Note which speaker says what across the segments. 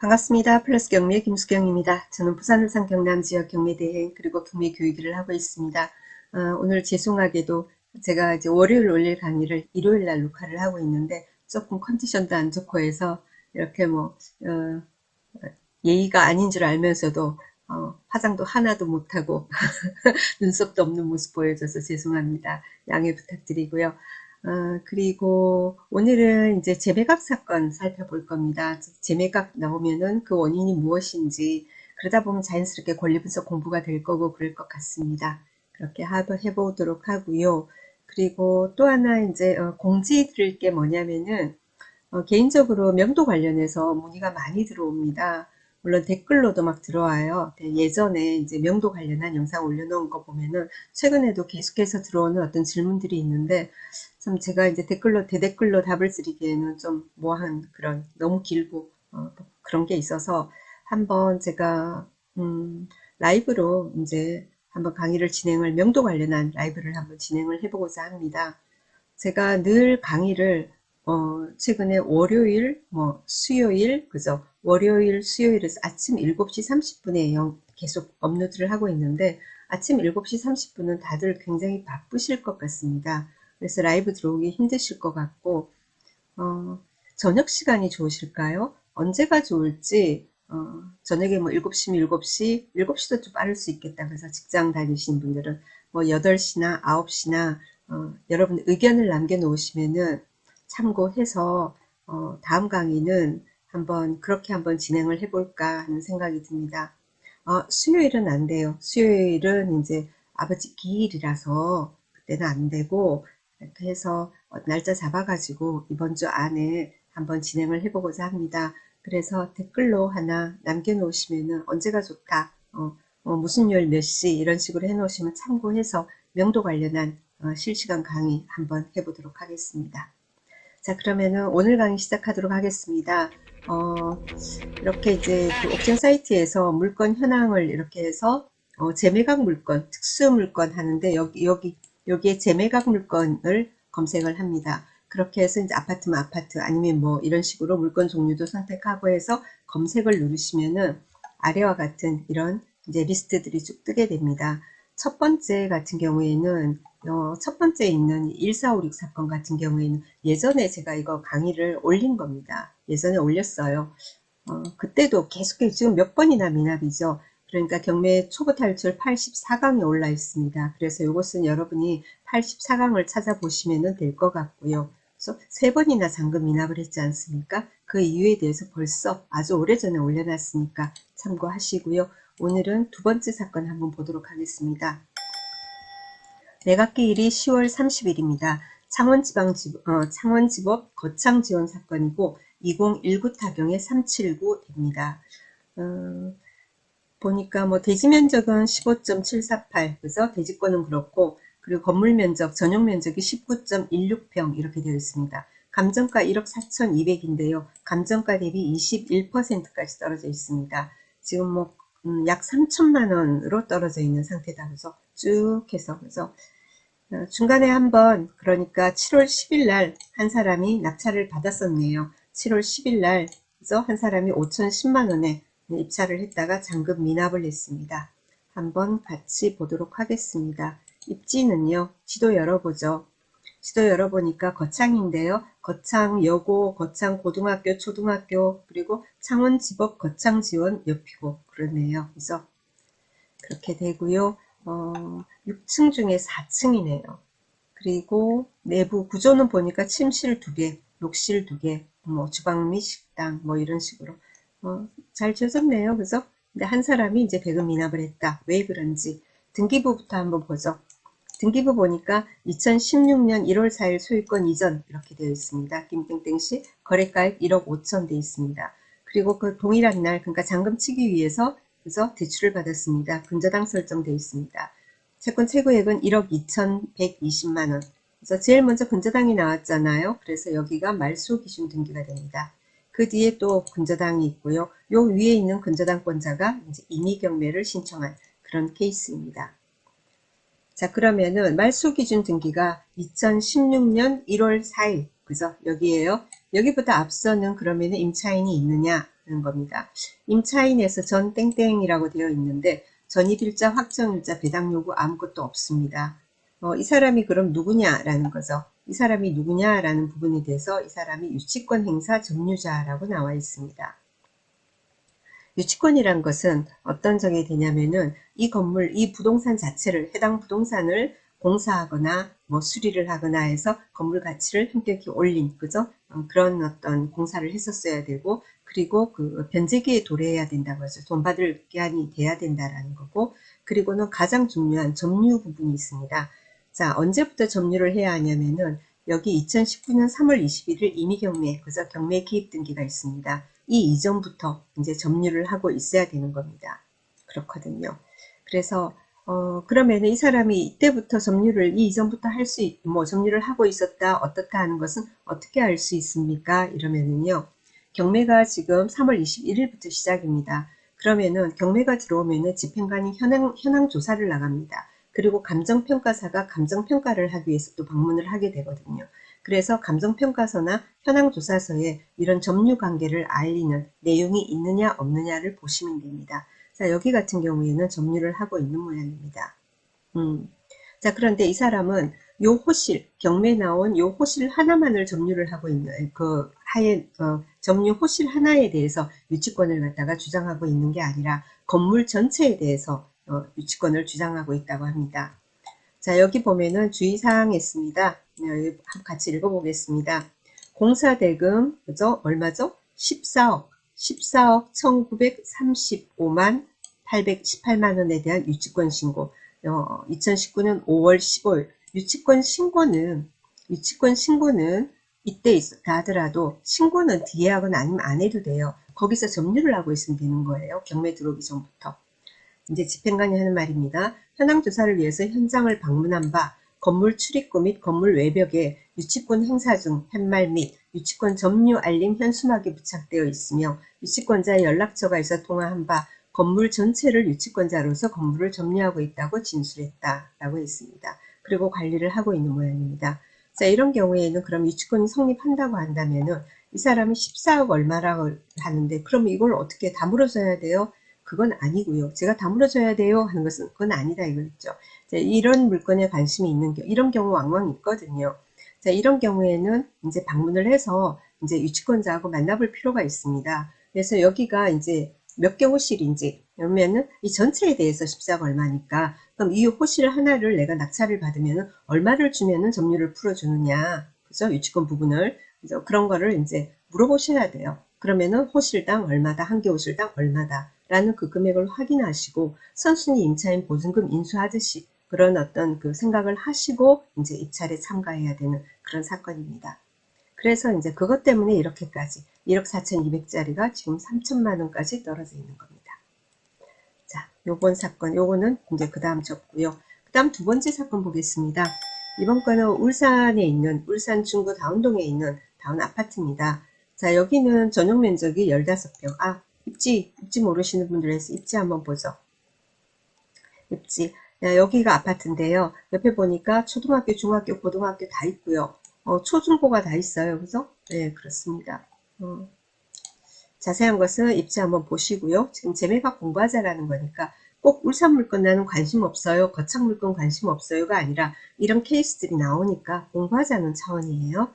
Speaker 1: 반갑습니다. 플러스 경매 김수경입니다. 저는 부산 울산 경남 지역 경매 대행 그리고 경매 교육 일을 하고 있습니다. 어, 오늘 죄송하게도 제가 이제 월요일 올릴 강의를 일요일 날 녹화를 하고 있는데 조금 컨디션도 안 좋고 해서 이렇게 뭐 어, 예의가 아닌 줄 알면서도 어, 화장도 하나도 못하고 눈썹도 없는 모습 보여줘서 죄송합니다. 양해 부탁드리고요. 어, 그리고 오늘은 이제 재매각 사건 살펴볼 겁니다. 재매각 나오면은 그 원인이 무엇인지 그러다 보면 자연스럽게 권리분석 공부가 될 거고 그럴 것 같습니다. 그렇게 해보도록 하고요. 그리고 또 하나 이제 어, 공지드릴 게 뭐냐면은 어, 개인적으로 명도 관련해서 문의가 많이 들어옵니다. 물론 댓글로도 막 들어와요. 네, 예전에 이제 명도 관련한 영상 올려놓은 거 보면은 최근에도 계속해서 들어오는 어떤 질문들이 있는데 참 제가 이제 댓글로 대댓글로 답을 드리기에는 좀뭐한 그런 너무 길고 어, 뭐 그런 게 있어서 한번 제가 음, 라이브로 이제 한번 강의를 진행을 명도 관련한 라이브를 한번 진행을 해보고자 합니다. 제가 늘 강의를 어, 최근에 월요일, 뭐 수요일, 그죠? 월요일, 수요일에서 아침 7시 30분에 계속 업로드를 하고 있는데 아침 7시 30분은 다들 굉장히 바쁘실 것 같습니다. 그래서 라이브 들어오기 힘드실 것 같고 어, 저녁 시간이 좋으실까요? 언제가 좋을지 어, 저녁에 뭐 7시면 7시, 7시도 좀 빠를 수 있겠다. 그래서 직장 다니시는 분들은 뭐 8시나 9시나 어, 여러분 의견을 남겨놓으시면은 참고해서 어, 다음 강의는 한번 그렇게 한번 진행을 해볼까 하는 생각이 듭니다. 어, 수요일은 안 돼요. 수요일은 이제 아버지 기일이라서 그때는 안 되고 이렇게 해서 날짜 잡아가지고 이번 주 안에 한번 진행을 해보고자 합니다. 그래서 댓글로 하나 남겨놓으시면 언제가 좋다, 어, 어, 무슨 요일 몇 시 이런 식으로 해놓으시면 참고해서 명도 관련한 어, 실시간 강의 한번 해보도록 하겠습니다. 자 그러면은 오늘 강의 시작하도록 하겠습니다. 어, 이렇게 이제 그 옥션 사이트에서 물건 현황을 이렇게 해서 어, 재매각 물건, 특수 물건 하는데 여기 여기 여기에 재매각 물건을 검색을 합니다. 그렇게 해서 이제 아파트면 아파트 아니면 뭐 이런 식으로 물건 종류도 선택하고 해서 검색을 누르시면은 아래와 같은 이런 이제 리스트들이 쭉 뜨게 됩니다. 첫 번째 같은 경우에는 어, 첫 번째 있는 1456 사건 같은 경우에는 예전에 제가 이거 강의를 올린 겁니다. 예전에 올렸어요. 어, 그때도 계속해서 지금 몇 번이나 미납이죠. 그러니까 경매 초보 탈출 8 4강이 올라 있습니다. 그래서 이것은 여러분이 84강을 찾아보시면 될 것 같고요. 그래서 세 번이나 잔금 미납을 했지 않습니까? 그 이유에 대해서 벌써 아주 오래전에 올려놨으니까 참고하시고요. 오늘은 두 번째 사건 한번 보도록 하겠습니다. 매각기일이 10월 30일입니다. 창원지방지, 어, 창원지법 거창지원 사건이고 2019 타경의 379 됩니다. 어, 보니까 뭐 대지 면적은 15.748 그래서 대지권은 그렇고 그리고 건물 면적 전용 면적이 19.16평 이렇게 되어 있습니다. 감정가 1억 4,200인데요. 감정가 대비 21%까지 떨어져 있습니다. 지금 뭐 음, 약 3천만 원으로 떨어져 있는 상태다. 그래서 쭉 해서 그래서 어, 중간에 한번 그러니까 7월 10일 날 한 사람이 낙찰을 받았었네요. 7월 10일 날 그래서 한 사람이 5,010만 원에 입찰을 했다가 잔금 미납을 했습니다. 한번 같이 보도록 하겠습니다. 입지는요. 지도 열어보죠. 지도 열어보니까 거창인데요. 거창 여고, 거창 고등학교, 초등학교, 그리고 창원지법 거창지원 옆이고 그러네요. 그래서 그렇게 되고요. 어, 6층 중에 4층이네요. 그리고 내부 구조는 보니까 침실 2개 욕실 2개뭐 주방 및 식당 뭐 이런 식으로 어, 잘 지어졌네요. 그래서 근데 한 사람이 이제 배금 미납을 했다. 왜 그런지 등기부부터 한번 보죠. 등기부 보니까 2016년 1월 4일 소유권 이전 이렇게 되어 있습니다. 김땡땡 씨 거래가액 1억 5천 돼 있습니다. 그리고 그 동일한 날 그러니까 잔금 치기 위해서 그래서 대출을 받았습니다. 근저당 설정되어 있습니다. 채권 최고액은 1억 2,120만 원. 그래서 제일 먼저 근저당이 나왔잖아요. 그래서 여기가 말소 기준 등기가 됩니다. 그 뒤에 또 근저당이 있고요. 요 위에 있는 근저당권자가 이제 임의 경매를 신청한 그런 케이스입니다. 자 그러면은 말소 기준 등기가 2016년 1월 4일 그죠 여기에요 여기보다 앞서는 그러면 임차인이 있느냐 는 겁니다 임차인에서 전 땡땡이라고 되어 있는데 전입일자 확정일자 배당 요구 아무것도 없습니다 어, 이 사람이 그럼 누구냐라는 거죠 이 사람이 누구냐라는 부분에 대해서 이 사람이 유치권 행사 점유자라고 나와 있습니다 유치권이란 것은 어떤 정의 되냐면은 이 건물, 이 부동산 자체를 해당 부동산을 공사하거나 뭐 수리를 하거나 해서 건물 가치를 현격히 올린 그죠 어, 그런 어떤 공사를 했었어야 되고 그리고 그 변제기에 도래해야 된다고 해서 돈 받을 기한이 돼야 된다라는 거고 그리고는 가장 중요한 점유 부분이 있습니다. 자 언제부터 점유를 해야 하냐면은 여기 2019년 3월 21일 이미 경매 그죠 경매 기입 등기가 있습니다. 이 이전부터 이제 점유를 하고 있어야 되는 겁니다. 그렇거든요. 그래서 어, 그러면 이 사람이 이때부터 점유를 이 이전부터 할수뭐 점유를 하고 있었다 어떻다 하는 것은 어떻게 알 수 있습니까? 이러면은요 경매가 지금 3월 21일부터 시작입니다. 그러면은 경매가 들어오면은 집행관이 현황 현황 조사를 나갑니다. 그리고 감정평가사가 감정평가를 하기 위해서 또 방문을 하게 되거든요. 그래서 감정평가서나 현황조사서에 이런 점유 관계를 알리는 내용이 있느냐 없느냐를 보시면 됩니다. 자, 여기 같은 경우에는 점유를 하고 있는 모양입니다. 음. 자, 그런데 이 사람은 요 호실, 경매 나온 요 호실 하나만을 점유를 하고 있는, 그 하에, 어, 점유 호실 하나에 대해서 유치권을 갖다가 주장하고 있는 게 아니라 건물 전체에 대해서 어, 유치권을 주장하고 있다고 합니다. 자, 여기 보면은 주의사항이 있습니다. 네, 여기 같이 읽어보겠습니다. 공사대금, 그죠? 얼마죠? 14억, 14억 1935만 818만원에 대한 유치권 신고. 어, 2019년 5월 15일. 유치권 신고는, 유치권 신고는 이때 하더라도 신고는 뒤에 하거나 아니면 안 해도 돼요. 거기서 점유를 하고 있으면 되는 거예요. 경매 들어오기 전부터. 이제 집행관이 하는 말입니다. 현황 조사를 위해서 현장을 방문한 바 건물 출입구 및 건물 외벽에 유치권 행사 중 팻말 및 유치권 점유 알림 현수막이 부착되어 있으며 유치권자의 연락처가 있어 통화한 바 건물 전체를 유치권자로서 건물을 점유하고 있다고 진술했다라고 했습니다. 그리고 관리를 하고 있는 모양입니다. 자 이런 경우에는 그럼 유치권이 성립한다고 한다면은 이 사람이 14억 얼마라고 하는데 그럼 이걸 어떻게 다 물어줘야 돼요? 그건 아니고요. 제가 다물어줘야 돼요 하는 것은 그건 아니다 이거죠. 이런 물건에 관심이 있는 경우, 이런 경우 왕왕 있거든요. 자, 이런 경우에는 이제 방문을 해서 이제 유치권자하고 만나볼 필요가 있습니다. 그래서 여기가 이제 몇 개 호실인지 그러면은 이 전체에 대해서 십자가 얼마니까 그럼 이 호실 하나를 내가 낙찰을 받으면 얼마를 주면은 점유를 풀어주느냐 그죠 유치권 부분을 그래서 그런 거를 이제 물어보셔야 돼요. 그러면은 호실당 얼마다 한 개 호실당 얼마다 라는 그 금액을 확인하시고 선순위 임차인 보증금 인수하듯이 그런 어떤 그 생각을 하시고 이제 입찰에 참가해야 되는 그런 사건입니다. 그래서 이제 그것 때문에 이렇게까지 1억 4,200짜리가 지금 3천만 원까지 떨어져 있는 겁니다. 자, 요번 사건, 요거는 이제 그 다음 접고요. 그 다음 두 번째 사건 보겠습니다. 이번 건은 울산에 있는 울산 중구 다운동에 있는 다운 아파트입니다. 자, 여기는 전용 면적이 15평, 아, 입지, 입지 모르시는 분들 위해서 입지 한번 보죠. 입지. 야, 여기가 아파트인데요. 옆에 보니까 초등학교, 중학교, 고등학교 다 있고요. 어, 초중고가 다 있어요. 그래서 네, 그렇습니다. 어. 자세한 것은 입지 한번 보시고요. 지금 재미가 공부하자라는 거니까 꼭 울산 물건나는 관심 없어요. 거창 물건 관심 없어요가 아니라 이런 케이스들이 나오니까 공부하자는 차원이에요.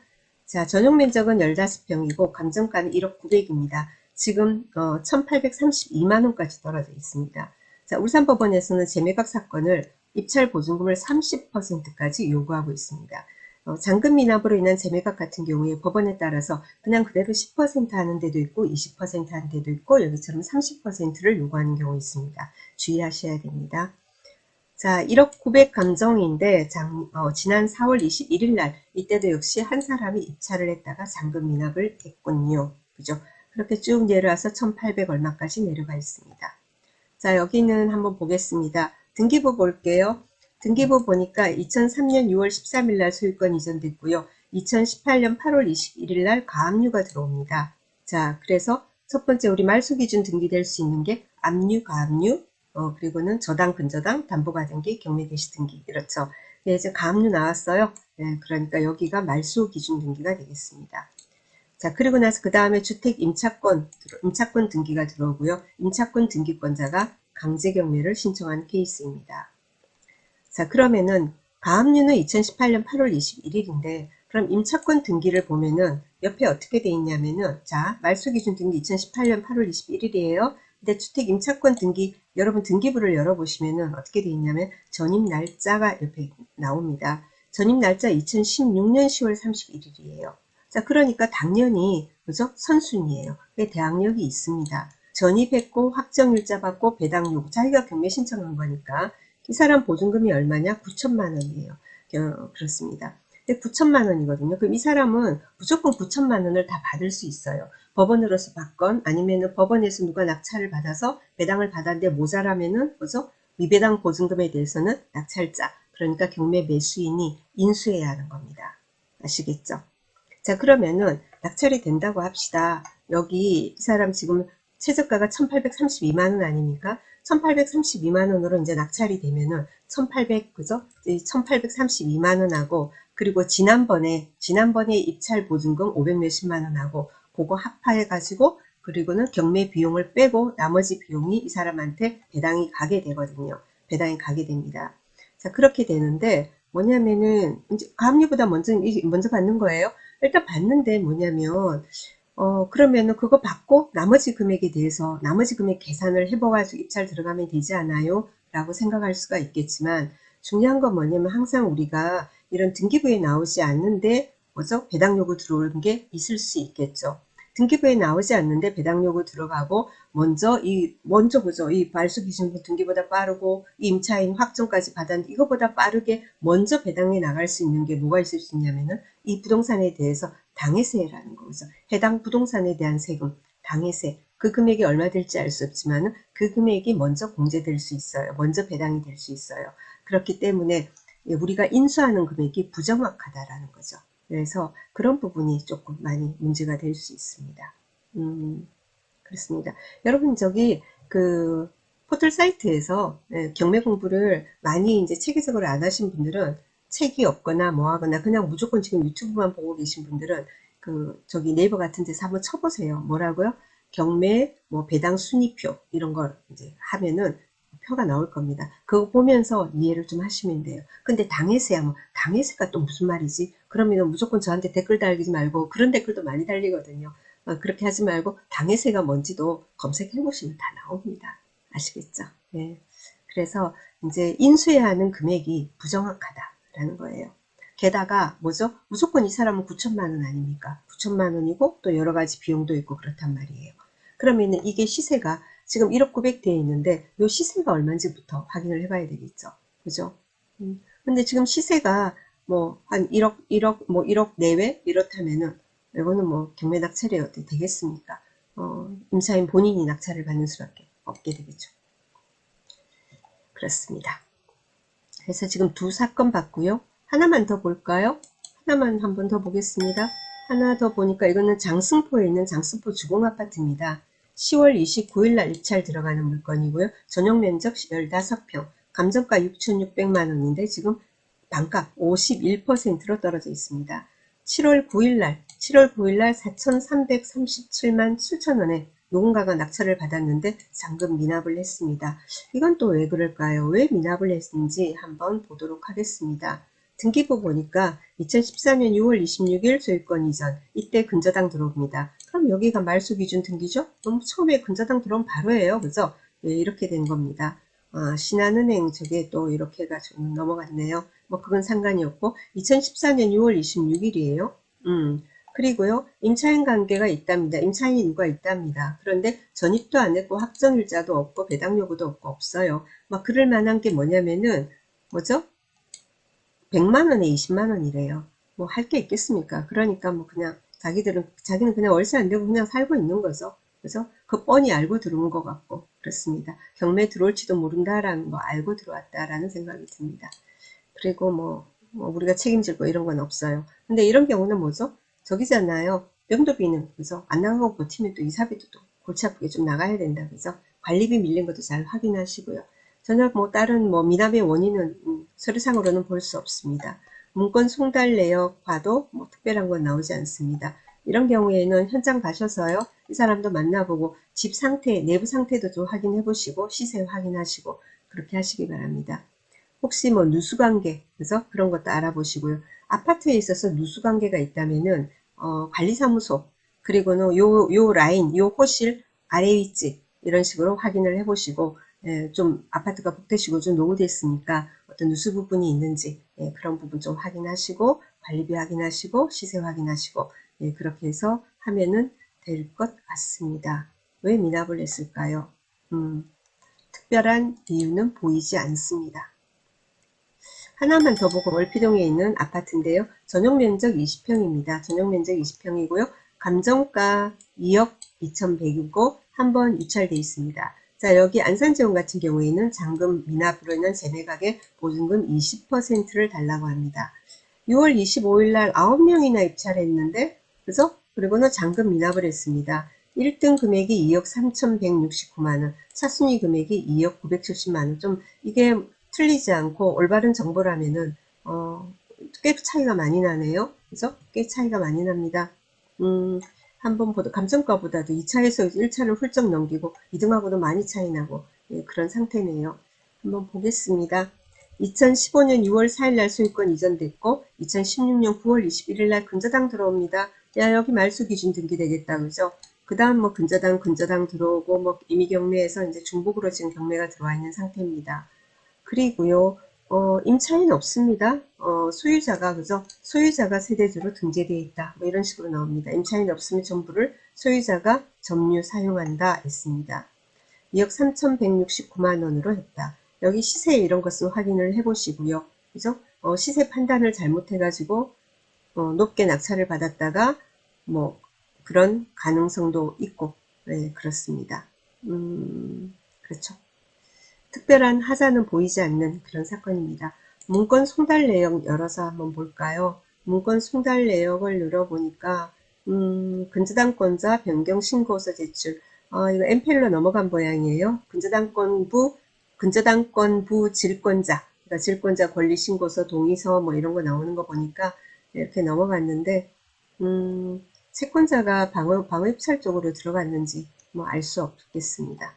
Speaker 1: 자, 전용 면적은 15평이고 감정가는 1억 900입니다. 지금 어, 1832만원까지 떨어져 있습니다. 자, 울산법원에서는 재매각 사건을 입찰 보증금을 30%까지 요구하고 있습니다. 어, 잔금 미납으로 인한 재매각 같은 경우에 법원에 따라서 그냥 그대로 10% 하는 데도 있고 20% 하는 데도 있고 여기처럼 30%를 요구하는 경우 있습니다. 주의하셔야 됩니다. 자, 1억 900 감정인데 장, 어, 지난 4월 21일 날 이때도 역시 한 사람이 입찰을 했다가 잔금 미납을 했군요. 그죠? 이렇게 쭉 내려와서 1800 얼마까지 내려가 있습니다. 자 여기는 한번 보겠습니다. 등기부 볼게요. 등기부 보니까 2003년 6월 13일 날 소유권 이전됐고요. 2018년 8월 21일 날 가압류가 들어옵니다. 자 그래서 첫 번째 우리 말소 기준 등기될 수 있는 게 압류, 가압류, 어, 그리고는 저당, 근저당, 담보가등기, 경매개시 등기 그렇죠 네, 이제 가압류 나왔어요. 네, 그러니까 여기가 말소 기준 등기가 되겠습니다. 자, 그리고 나서 그 다음에 주택 임차권, 임차권 등기가 들어오고요. 임차권 등기권자가 강제 경매를 신청한 케이스입니다. 자, 그러면은 가압류는 2018년 8월 21일인데 그럼 임차권 등기를 보면은 옆에 어떻게 돼 있냐면은 자, 말소 기준 등기 2018년 8월 21일이에요. 근데 주택 임차권 등기 여러분 등기부를 열어보시면은 어떻게 돼 있냐면 전입 날짜가 옆에 나옵니다. 전입 날짜 2016년 10월 31일이에요. 자, 그러니까 당연히 그죠? 선순위에요 대항력이 있습니다. 전입했고 확정일자 받고 배당 요구 자기가 경매 신청한 거니까 이 사람 보증금이 얼마냐? 9천만 원이에요. 어, 그렇습니다. 근데 9천만 원이거든요. 그럼 이 사람은 무조건 9천만 원을 다 받을 수 있어요. 법원으로서 받건 아니면 법원에서 누가 낙찰을 받아서 배당을 받았는데 모자라면은 그죠? 미배당 보증금에 대해서는 낙찰자 그러니까 경매 매수인이 인수해야 하는 겁니다. 아시겠죠? 자 그러면은 낙찰이 된다고 합시다. 여기 이 사람 지금 최저가가 1832만원 아닙니까? 1832만원으로 이제 낙찰이 되면은 1800 그죠? 1832만원하고 그리고 지난번에 지난번에 입찰 보증금 500 몇십만원하고 그거 합하해 가지고 그리고는 경매 비용을 빼고 나머지 비용이 이 사람한테 배당이 가게 되거든요. 배당이 가게 됩니다. 자 그렇게 되는데 뭐냐면은 이제 가압류보다 먼저 먼저 받는 거예요. 일단 봤는데 뭐냐면 어 그러면은 그거 받고 나머지 금액에 대해서 나머지 금액 계산을 해봐가지고 입찰 들어가면 되지 않아요? 라고 생각할 수가 있겠지만 중요한 건 뭐냐면 항상 우리가 이런 등기부에 나오지 않는데 뭐죠? 배당요구 들어오는 게 있을 수 있겠죠. 등기부에 나오지 않는데 배당 요구 들어가고 먼저 이 먼저 보죠. 이 발수 기준부 등기보다 빠르고 임차인 확정까지 받았는데 이거보다 빠르게 먼저 배당에 나갈 수 있는 게 뭐가 있을 수 있냐면은 이 부동산에 대해서 당해세라는 거죠. 해당 부동산에 대한 세금, 당해세. 그 금액이 얼마 될지 알 수 없지만 은그 금액이 먼저 공제될 수 있어요. 먼저 배당이 될 수 있어요. 그렇기 때문에 우리가 인수하는 금액이 부정확하다라는 거죠. 그래서 그런 부분이 조금 많이 문제가 될 수 있습니다. 음, 그렇습니다. 여러분 저기 그 포털 사이트에서 예, 경매 공부를 많이 이제 체계적으로 안 하신 분들은 책이 없거나 뭐하거나 그냥 무조건 지금 유튜브만 보고 계신 분들은 그 저기 네이버 같은 데서 한번 쳐보세요. 뭐라고요? 경매 뭐 배당 순위표 이런 걸 이제 하면은 표가 나올 겁니다. 그거 보면서 이해를 좀 하시면 돼요. 근데 당해세야뭐당해세가또 무슨 말이지? 그러면 무조건 저한테 댓글 달리지 말고 그런 댓글도 많이 달리거든요. 어, 그렇게 하지 말고 당해세가 뭔지도 검색해 보시면 다 나옵니다. 아시겠죠? 네. 그래서 이제 인수해야 하는 금액이 부정확하다라는 거예요. 게다가 뭐죠? 무조건 이 사람은 9천만 원 아닙니까? 9천만 원이고 또 여러 가지 비용도 있고 그렇단 말이에요. 그러면 이게 시세가 지금 1억 900 되어 있는데 요 시세가 얼마인지부터 확인을 해봐야 되겠죠. 그죠? 음, 근데 지금 시세가 뭐 한 1억, 1억, 뭐 1억 뭐 내외 이렇다면은 이거는 뭐 경매 낙찰이 어떻게 되겠습니까? 어, 임차인 본인이 낙찰을 받는 수밖에 없게 되겠죠. 그렇습니다. 그래서 지금 두 사건 봤고요. 하나만 더 볼까요? 하나만 한 번 더 보겠습니다. 하나 더 보니까 이거는 장승포에 있는 장승포 주공아파트입니다. 10월 29일 날 입찰 들어가는 물건이고요. 전용 면적 15평, 감정가 6,600만 원인데 지금 반값 51%로 떨어져 있습니다. 7월 9일 날, 7월 9일 날 4,337만 7천 원에 누군가가 낙찰을 받았는데 상금 미납을 했습니다. 이건 또 왜 그럴까요? 왜 미납을 했는지 한번 보도록 하겠습니다. 등기부 보니까 2014년 6월 26일 소유권 이전, 이때 근저당 들어옵니다. 그럼 여기가 말소 기준 등기죠? 너무 처음에 근저당 들어온 바로예요. 그죠? 네, 이렇게 된 겁니다. 아, 신한은행 저게 또 이렇게가 좀 넘어갔네요. 뭐 그건 상관이 없고 2014년 6월 26일이에요. 음. 그리고요 임차인 관계가 있답니다. 임차인 누가 있답니다. 그런데 전입도 안 했고 확정일자도 없고 배당 요구도 없고 없어요. 막 뭐 그럴 만한 게 뭐냐면은 뭐죠? 100만 원에 20만 원이래요. 뭐 할 게 있겠습니까? 그러니까 뭐 그냥 자기들은 자기는 그냥 월세 안되고 그냥 살고 있는 거죠. 그래서 그 뻔히 알고 들어온 것 같고 그렇습니다. 경매 들어올지도 모른다라는 거 알고 들어왔다라는 생각이 듭니다. 그리고 뭐, 뭐 우리가 책임질 거 이런 건 없어요. 근데 이런 경우는 뭐죠? 저기잖아요. 명도비는 그래서안 나가고 버티면 또 이사비도 또 골치 아프게 좀 나가야 된다 그서 관리비 밀린 것도 잘 확인하시고요. 전혀 뭐 다른 뭐 미납의 원인은 음, 서류상으로는 볼 수 없습니다. 문건 송달 내역 봐도 뭐 특별한 건 나오지 않습니다. 이런 경우에는 현장 가셔서요. 이 사람도 만나보고 집 상태, 내부 상태도 좀 확인해 보시고 시세 확인하시고 그렇게 하시기 바랍니다. 혹시 뭐 누수관계, 그래서 그런 것도 알아보시고요. 아파트에 있어서 누수관계가 있다면은 어, 관리사무소 그리고는 요, 요 라인, 요 호실 아래 위치 이런 식으로 확인을 해보시고 예, 좀 아파트가 복대시고 좀 노후되어 있으니까 어떤 누수 부분이 있는지 예, 그런 부분 좀 확인하시고 관리비 확인하시고 시세 확인하시고 예, 그렇게 해서 하면은 될 것 같습니다. 왜 미납을 했을까요? 음, 특별한 이유는 보이지 않습니다. 하나만 더 보고 월피동에 있는 아파트인데요. 전용 면적 20평입니다. 전용 면적 20평이고요. 감정가 2억 2,100이고 한번유찰되어 있습니다. 자, 여기 안산지원 같은 경우에는 잔금 미납으로 인한 재매각에 보증금 20%를 달라고 합니다. 6월 25일 날 9명이나 입찰 했는데, 그래서 그리고는 잔금 미납을 했습니다. 1등 금액이 2억 3,169만원, 차순위 금액이 2억 970만원. 좀 이게 틀리지 않고 올바른 정보라면은, 어, 꽤 차이가 많이 나네요. 그래서 꽤 차이가 많이 납니다. 음, 한번 보다 감정가보다도 2차에서 1차를 훌쩍 넘기고 2등하고도 많이 차이 나고 예, 그런 상태네요. 한번 보겠습니다. 2015년 6월 4일날 소유권 이전됐고 2016년 9월 21일날 근저당 들어옵니다. 야 여기 말소 기준 등기되겠다 그죠? 그 다음 뭐 근저당 근저당 들어오고 뭐 이미 경매에서 이제 중복으로 지금 경매가 들어와 있는 상태입니다. 그리고요 어, 임차인 없습니다. 어, 소유자가 그죠? 소유자가 세대주로 등재되어 있다. 뭐 이런 식으로 나옵니다. 임차인 없으면 전부를 소유자가 점유 사용한다 했습니다. 2억 3,169만 원으로 했다. 여기 시세 이런 것을 확인을 해보시고요. 그죠? 어, 시세 판단을 잘못해가지고 어, 높게 낙찰을 받았다가 뭐 그런 가능성도 있고 네, 그렇습니다. 음, 그렇죠. 특별한 하자는 보이지 않는 그런 사건입니다. 문건 송달 내역 열어서 한번 볼까요? 문건 송달 내역을 열어보니까 음, 근저당권자 변경 신고서 제출 어, 이거 엠펠로 넘어간 모양이에요. 근저당권부 근저당권부 질권자 그러니까 질권자 권리 신고서 동의서 뭐 이런 거 나오는 거 보니까 이렇게 넘어갔는데 음, 채권자가 방어, 방어 입찰 쪽으로 들어갔는지 뭐 알 수 없겠습니다.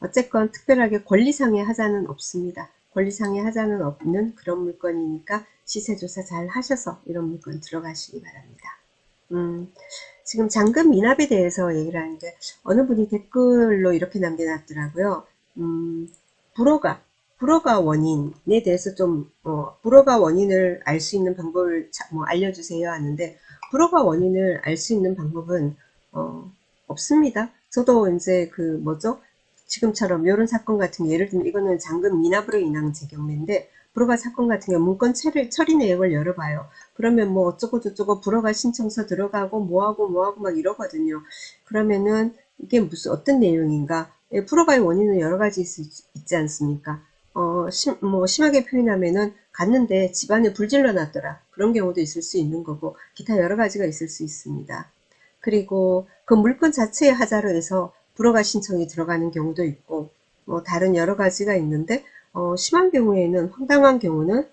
Speaker 1: 어쨌건 특별하게 권리상의 하자는 없습니다. 권리상의 하자는 없는 그런 물건이니까 시세조사 잘 하셔서 이런 물건 들어가시기 바랍니다. 음, 지금 잔금 인압에 대해서 얘기를 하는데 어느 분이 댓글로 이렇게 남겨놨더라고요. 음, 불어가 불어가 원인에 대해서 좀 어, 불어가 원인을 알 수 있는 방법을 자, 뭐 알려주세요 하는데 불어가 원인을 알 수 있는 방법은 어, 없습니다. 저도 이제 그 뭐죠 지금처럼 이런 사건 같은 예를 들면 이거는 잔금 미납으로 인한 재경매인데 불허가 사건 같은 경우 문건 처리, 처리 내역을 열어봐요. 그러면 뭐 어쩌고 저쩌고 불허가 신청서 들어가고 뭐하고 뭐하고 막 이러거든요. 그러면은 이게 무슨 어떤 내용인가? 예, 불허가의 원인은 여러 가지 있, 있지 않습니까? 어, 심, 뭐 심하게 표현하면은 갔는데 집안에 불질러 놨더라. 그런 경우도 있을 수 있는 거고 기타 여러 가지가 있을 수 있습니다. 그리고 그 물건 자체의 하자로 해서 불허가 신청이 들어가는 경우도 있고 뭐 다른 여러 가지가 있는데 어, 심한 경우에는 황당한 경우는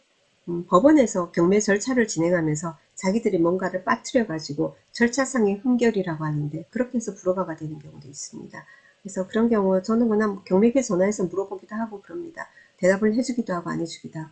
Speaker 1: 음, 법원에서 경매 절차를 진행하면서 자기들이 뭔가를 빠뜨려 가지고 절차상의 흠결이라고 하는데 그렇게 해서 불허가가 되는 경우도 있습니다. 그래서 그런 경우 저는 그냥 경매계 전화해서 물어보기도 하고 그럽니다. 대답을 해주기도 하고 안 해주기도 하고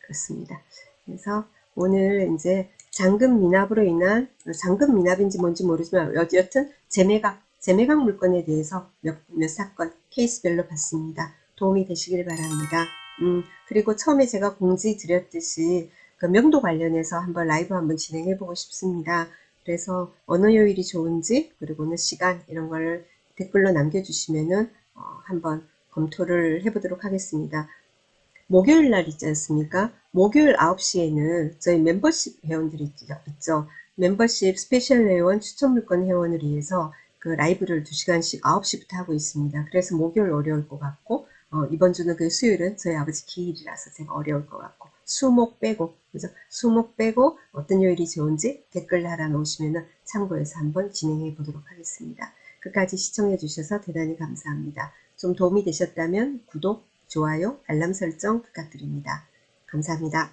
Speaker 1: 그렇습니다. 그래서 오늘 이제 잔금 미납으로 인한 잔금 어, 미납인지 뭔지 모르지만 여튼 재매각 재매각 물건에 대해서 몇, 몇 사건 케이스별로 봤습니다. 도움이 되시길 바랍니다. 음, 그리고 처음에 제가 공지 드렸듯이 그 명도 관련해서 한번 라이브 한번 진행해 보고 싶습니다. 그래서 어느 요일이 좋은지 그리고 는 시간 이런 걸 댓글로 남겨주시면은 어, 한번 검토를 해보도록 하겠습니다. 목요일 날 있지 않습니까? 목요일 9시에는 저희 멤버십 회원들이 있죠. 멤버십 스페셜 회원, 추천 물건 회원을 위해서 그 라이브를 2시간씩 9시부터 하고 있습니다. 그래서 목요일 어려울 것 같고 어, 이번 주는 그 수요일은 저희 아버지 기일이라서 제가 어려울 것 같고 수목 빼고 그죠? 수목 빼고 어떤 요일이 좋은지 댓글 달아놓으시면 참고해서 한번 진행해 보도록 하겠습니다. 끝까지 시청해 주셔서 대단히 감사합니다. 좀 도움이 되셨다면 구독, 좋아요, 알람 설정 부탁드립니다. 감사합니다.